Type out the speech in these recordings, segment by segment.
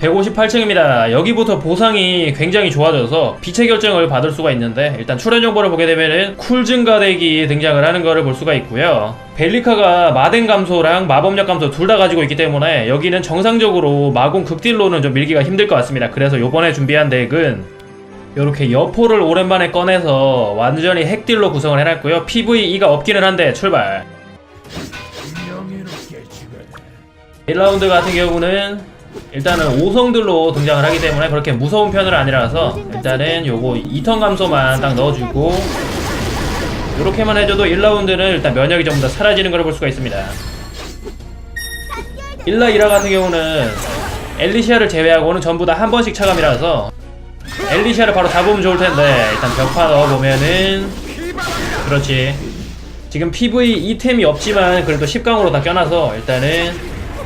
158층입니다. 여기부터 보상이 굉장히 좋아져서 빛의 결정을 받을 수가 있는데 일단 출연 정보를 보게 되면은 쿨 증가덱이 등장을 하는 거를 볼 수가 있고요. 벨리카가 마덴 감소랑 마법력 감소 둘 다 가지고 있기 때문에 여기는 정상적으로 마공 극딜로는 좀 밀기가 힘들 것 같습니다. 그래서 요번에 준비한 덱은 이렇게 여포를 오랜만에 꺼내서 완전히 핵딜로 구성을 해놨고요. PVE가 없기는 한데 출발. 1라운드 같은 경우는 일단은 5성들로 등장을 하기 때문에 그렇게 무서운 편은 아니라서 일단은 요거 2턴 감소만 딱 넣어주고 이렇게만 해줘도 1라운드는 일단 면역이 전부 다 사라지는 걸 볼 수가 있습니다. 1라 2라 같은 경우는 엘리시아를 제외하고는 전부 다 한 번씩 차감이라서 엘리시아를 바로 잡으면 좋을 텐데 일단 벽파 넣어보면은 그렇지. 지금 PV 2템이 없지만 그래도 10강으로 다 껴놔서 일단은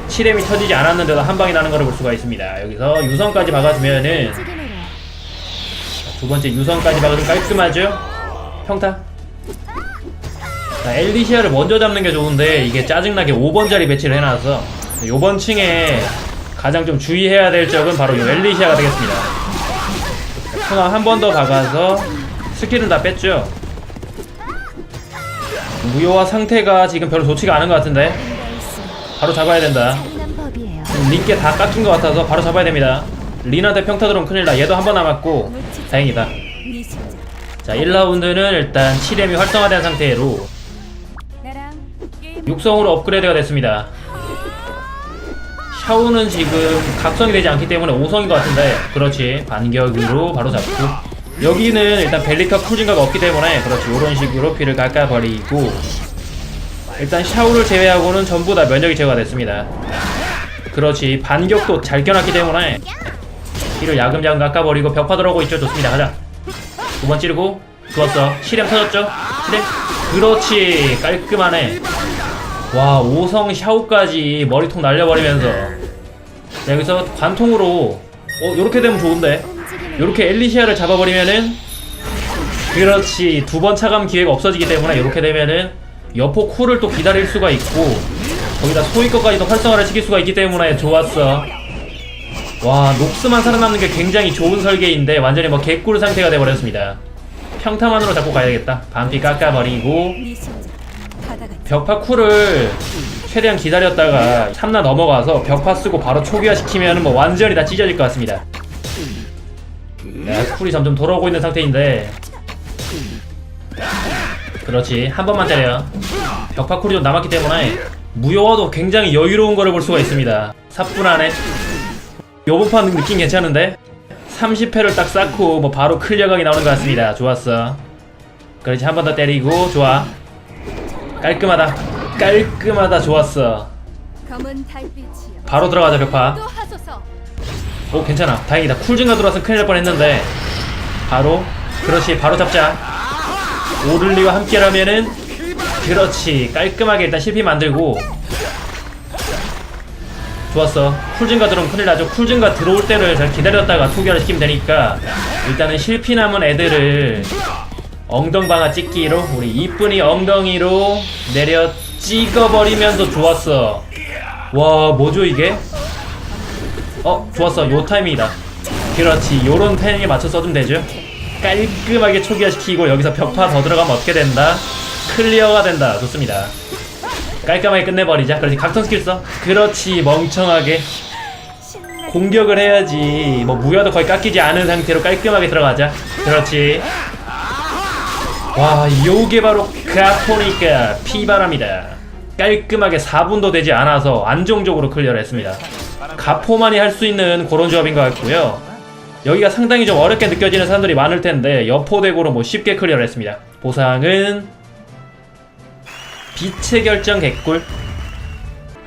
7엠이 터지지 않았는데도 한 방이 나는 걸볼 수가 있습니다. 여기서 유성까지 박아주면은 두 번째 유성까지 박아주면 깔끔하죠? 평타. 자, 엘리시아를 먼저 잡는 게 좋은데 이게 짜증나게 5번 자리 배치를 해놔서 요번 층에 가장 좀 주의해야 될 적은 바로 요 엘리시아가 되겠습니다. 풍악 한번 더 박아서 스킬은 다 뺐죠? 무효화 상태가 지금 별로 좋지가 않은 것 같은데 바로 잡아야 된다. 법이에요. 린께 다 깎인 것 같아서 바로 잡아야 됩니다. 린한테 평타 들어오면 큰일 나. 얘도 한 번 남았고 다행이다. 네 심장. 자 1라운드는 일단 7렘이 활성화된 상태로 나랑 게임 육성으로 업그레이드가 됐습니다. 샤오는 지금 각성이 되지 않기 때문에 5성인 것 같은데 그렇지 반격으로 바로 잡고 여기는 일단 벨리카 쿨진가가 없기 때문에 그렇지 이런 식으로 피를 깎아버리고 일단 샤오를 제외하고는 전부 다 면역이 제거가 됐습니다. 그렇지 반격도 잘 껴놨기 때문에 피를 야금야금 깎아버리고 벽파 들어오고 있죠. 좋습니다. 가자. 두 번 찌르고 좋았어. 실ემ 터졌죠? 실엠 그렇지 깔끔하네. 와 5성 샤오까지 머리통 날려버리면서. 자, 여기서 관통으로 어 요렇게 되면 좋은데? 요렇게 엘리시아를 잡아버리면은 그렇지 두 번 차감 기회가 없어지기 때문에 요렇게 되면은 여포 쿨을 또 기다릴 수가 있고 거기다 소위 것까지도 활성화를 시킬 수가 있기 때문에 좋았어. 와 녹스만 살아남는 게 굉장히 좋은 설계인데 완전히 뭐 개꿀 상태가 돼버렸습니다. 평타만으로 잡고 가야겠다. 반피 깎아버리고. 벽파 쿨을 최대한 기다렸다가 3나 넘어가서 벽파 쓰고 바로 초기화 시키면 뭐 완전히 다 찢어질 것 같습니다. 네, 쿨이 점점 돌아오고 있는 상태인데 그렇지. 한 번만 때려요. 벽파 쿨이 좀 남았기 때문에 무효화도 굉장히 여유로운 거를 볼 수가 있습니다. 사뿐하네 요번 판 느낌 괜찮은데? 30회를 딱 쌓고 뭐 바로 클리어각이 나오는 것 같습니다. 좋았어. 그렇지. 한 번 더 때리고 좋아. 깔끔하다. 깔끔하다. 좋았어. 바로 들어가자 벽파. 오 괜찮아. 다행이다. 쿨증가 들어와서 큰일 날 뻔했는데. 바로. 그렇지. 바로 잡자 오를리와 함께라면은 그렇지. 깔끔하게 일단 실패 만들고. 좋았어. 쿨증가 들어오면 큰일 나죠. 쿨증가 들어올 때를 잘 기다렸다가 투기를 시키면 되니까 일단은 실패 남은 애들을 엉덩방아 찍기로 우리 이쁜이 엉덩이로 내려 찍어버리면서 좋았어. 와 뭐죠 이게? 어 좋았어. 요 타이밍이다. 그렇지. 요런 타이밍에 맞춰 써주면 되죠 깔끔하게 초기화시키고 여기서 벽파 더 들어가면 어떻게 된다? 클리어가 된다. 좋습니다. 깔끔하게 끝내버리자. 그렇지. 각성 스킬 써. 그렇지. 멍청하게. 공격을 해야지. 뭐 무야도 거의 깎이지 않은 상태로 깔끔하게 들어가자. 그렇지. 와 요게 바로 가포니까 피바랍니다. 깔끔하게 4분도 되지 않아서 안정적으로 클리어를 했습니다. 가포만이 할 수 있는 그런 조합인 것 같고요 여기가 상당히 좀 어렵게 느껴지는 사람들이 많을 텐데 여포덱으로 뭐 쉽게 클리어를 했습니다 보상은 빛의 결정 개꿀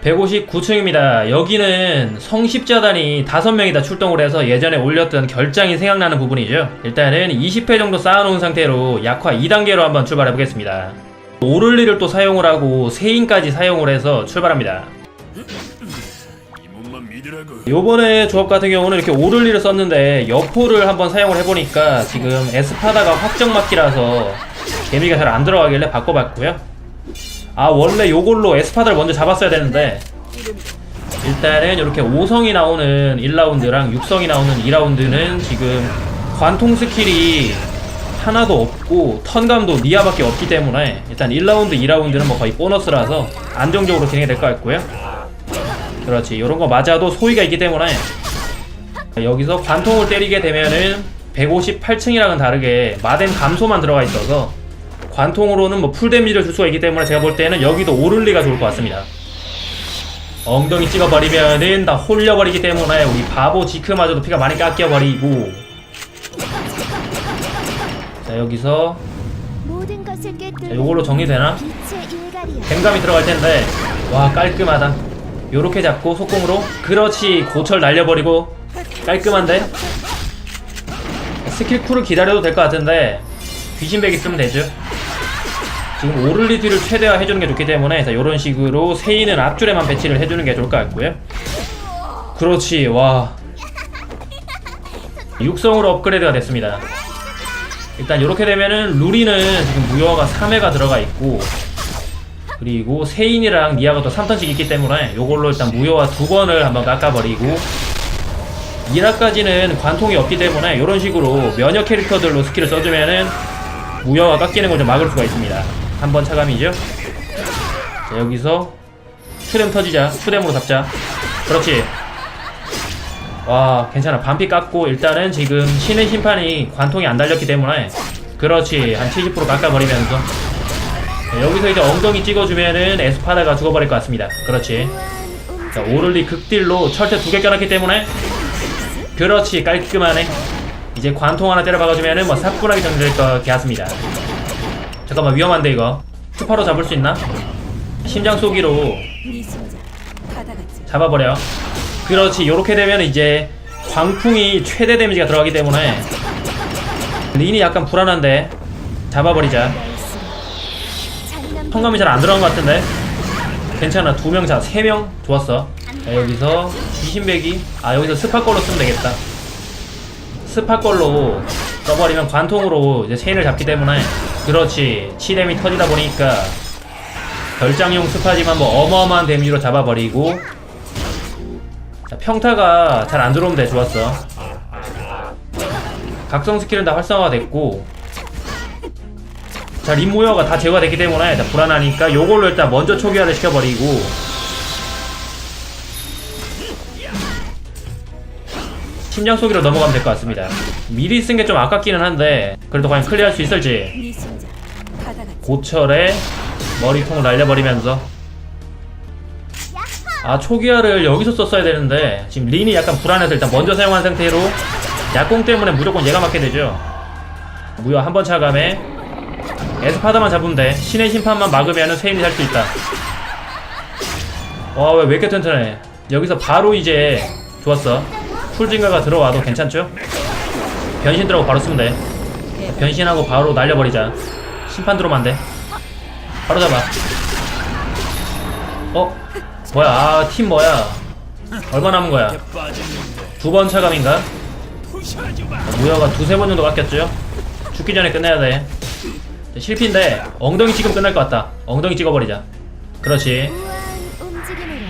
159층입니다. 여기는 성십자단이 5명이 다 출동을 해서 예전에 올렸던 결장이 생각나는 부분이죠. 일단은 20회 정도 쌓아놓은 상태로 약화 2단계로 한번 출발해 보겠습니다. 오를리를 또 사용을 하고 세인까지 사용을 해서 출발합니다. 요번에 조합 같은 경우는 이렇게 오를리를 썼는데 여포를 한번 사용을 해보니까 지금 에스파다가 확정 맞기라서 개미가 잘 안 들어가길래 바꿔봤고요. 아 원래 요걸로 에스파다를 먼저 잡았어야 되는데 일단은 이렇게 5성이 나오는 1라운드랑 6성이 나오는 2라운드는 지금 관통 스킬이 하나도 없고 턴감도 니아밖에 없기 때문에 일단 1라운드, 2라운드는 뭐 거의 보너스라서 안정적으로 진행이 될 것 같고요. 그렇지. 이런 거 맞아도 소위가 있기 때문에 여기서 관통을 때리게 되면은 158층이랑은 다르게 마뎀 감소만 들어가 있어서 관통으로는 뭐 풀 데미지를 줄 수가 있기 때문에 제가 볼 때는 여기도 오를리가 좋을 것 같습니다. 엉덩이 찍어버리면은 다 홀려버리기 때문에 우리 바보 지크마저도 피가 많이 깎여버리고 자 여기서 자, 요걸로 정리되나? 뱅감이 들어갈 텐데 와 깔끔하다 요렇게 잡고 속공으로 그렇지 고철 날려버리고 깔끔한데? 스킬 쿨을 기다려도 될 것 같은데 귀신백 있으면 되죠. 지금 오를리 뒤를 최대화 해주는 게 좋기 때문에 자 요런 식으로 세이는 앞줄에만 배치를 해주는 게 좋을 것 같고요. 그렇지 와. 육성으로 업그레이드가 됐습니다. 일단 이렇게 되면은 루리는 지금 무효화가 3회가 들어가 있고 그리고 세인이랑 니아가 또 3턴씩 있기 때문에 요걸로 일단 무효화 두 번을 한번 깎아버리고 1화까지는 관통이 없기 때문에 이런 식으로 면역 캐릭터들로 스킬을 써주면은 무효화 깎이는 걸 좀 막을 수가 있습니다. 한 번 차감이죠. 자, 여기서 추뎀 터지자. 추뎀으로 잡자. 그렇지. 와, 괜찮아. 반피 깎고 일단은 지금 신의 심판이 관통이 안 달렸기 때문에 그렇지. 한 70% 깎아버리면서 자, 여기서 이제 엉덩이 찍어주면은 에스파다가 죽어버릴 것 같습니다. 그렇지. 자, 오를리 극딜로 철퇴 두 개 껴놨기 때문에 그렇지 깔끔하네 이제 관통 하나 때려 박아주면은 뭐 사뿐하게 정리될 것 같습니다 잠깐만 위험한데 이거 스파로 잡을 수 있나? 심장 쏘기로 네 잡아버려 그렇지 요렇게 되면 이제 광풍이 최대 데미지가 들어가기 때문에 린이 약간 불안한데 잡아버리자 성감이 잘 안 들어간 것 같은데? 괜찮아. 두 명 자 세 명? 좋았어. 자, 여기서 귀신배기. 아 여기서 스파 걸로 쓰면 되겠다. 스파 걸로 써버리면 관통으로 이제 체인을 잡기 때문에. 그렇지. 치뎀이 터지다 보니까 결장용 스파지만 뭐 어마어마한 데미지로 잡아버리고. 자, 평타가 잘 안 들어오면 돼. 좋았어. 각성 스킬은 다 활성화가 됐고 자, 림모여가 다 제거됐기 때문에 자, 불안하니까 요걸로 일단 먼저 초기화를 시켜버리고. 심장 쏘기로 넘어가면 될 것 같습니다. 미리 쓴 게 좀 아깝기는 한데 그래도 과연 클리어할 수 있을지. 고철에 머리통을 날려버리면서. 아 초기화를 여기서 썼어야 되는데 지금 린이 약간 불안해서 일단 먼저 사용한 상태로 약공 때문에 무조건 얘가 맞게 되죠. 무효 한번 차감에 에스파다만 잡으면 돼. 신의 심판만 막으면 세임이 살 수 있다. 와왜 왜 이렇게 튼튼해? 여기서 바로 이제 좋았어. 풀 증가가 들어와도 괜찮죠? 변신 들어가고 바로 쓰면 돼. 변신하고 바로 날려버리자. 심판 들어오면 안돼. 바로 잡아. 어? 뭐야? 아 팀 뭐야? 얼마 남은 거야? 두 번 차감인가? 무효가 두세 번 정도 깎였죠? 죽기 전에 끝내야 돼 실패인데 엉덩이 찍으면 끝날 것 같다. 엉덩이 찍어버리자. 그렇지.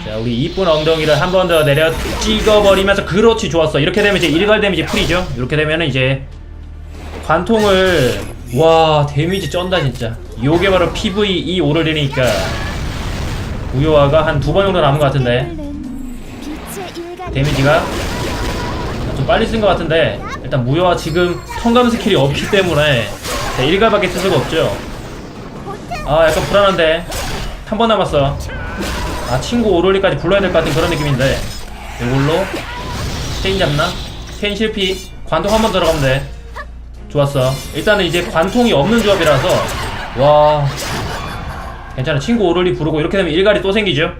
자 우리 이쁜 엉덩이를 한 번 더 내려 찍어버리면서 그렇지 좋았어. 이렇게 되면 이제 일괄 데미지 풀이죠. 이렇게 되면은 이제 관통을 와 데미지 쩐다 진짜. 요게 바로 PVE 오를리니까 무효화가 한 두 번 정도 남은 것 같은데. 데미지가 좀 빨리 쓴 것 같은데 일단 무효화 지금 통감 스킬이 없기 때문에 자, 일가밖에 쓸 수가 없죠. 아 약간 불안한데. 한 번 남았어. 아 친구 오롤리까지 불러야 될 것 같은 그런 느낌인데. 이걸로 체인 잡나? 체인 실패 관통 한 번 들어가면 돼. 좋았어. 일단은 이제 관통이 없는 조합이라서. 와. 괜찮아. 친구 오롤리 부르고 이렇게 되면 일갈이 또 생기죠.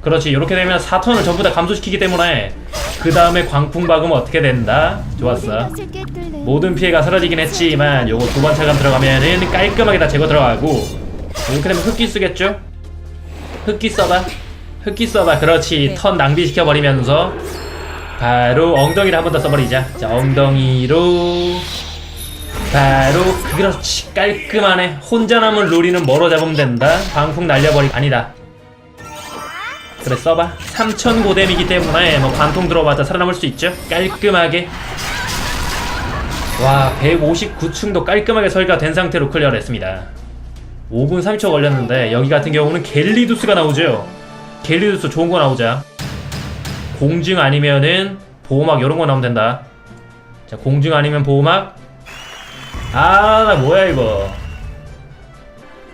그렇지. 이렇게 되면 4턴을 전부 다 감소시키기 때문에 그 다음에 광풍 박으면 어떻게 된다? 좋았어. 모든 피해가 사라지긴 했지만 요거 두 번 차감 들어가면은 깔끔하게 다 제거 들어가고. 이렇게 되면 흑기 쓰겠죠? 흑기 써봐. 흑기 써봐. 그렇지. 턴 낭비시켜 버리면서 바로 엉덩이를 한 번 더 써버리자. 자 엉덩이로. 바로 그렇지. 깔끔하네. 혼자 남은 루리는 뭐로 잡으면 된다? 방풍 날려버리 아니다 그래 써봐. 3000 고뎀이기 때문에 뭐 관통 들어봤자 살아남을 수 있죠? 깔끔하게. 와 159층도 깔끔하게 설계가 된 상태로 클리어를 했습니다. 5분 30초 걸렸는데 여기 같은 경우는 갤리두스가 나오죠? 갤리두스 좋은 거 나오자. 공증 아니면은 보호막 이런 거 나오면 된다. 자 공증 아니면 보호막. 아 나 뭐야 이거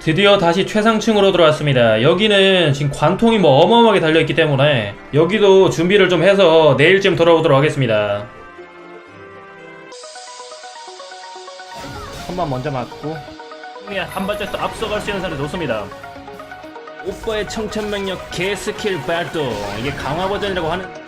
드디어 다시 최상층으로 들어왔습니다. 여기는 지금 관통이 뭐 어마어마하게 달려있기 때문에 여기도 준비를 좀 해서 내일쯤 돌아오도록 하겠습니다. 한번 먼저 맞고. 한 발짝 더 앞서갈 수 있는 사람이 좋습니다. 오빠의 청천명력 개스킬 발동. 이게 강화 버전이라고 하는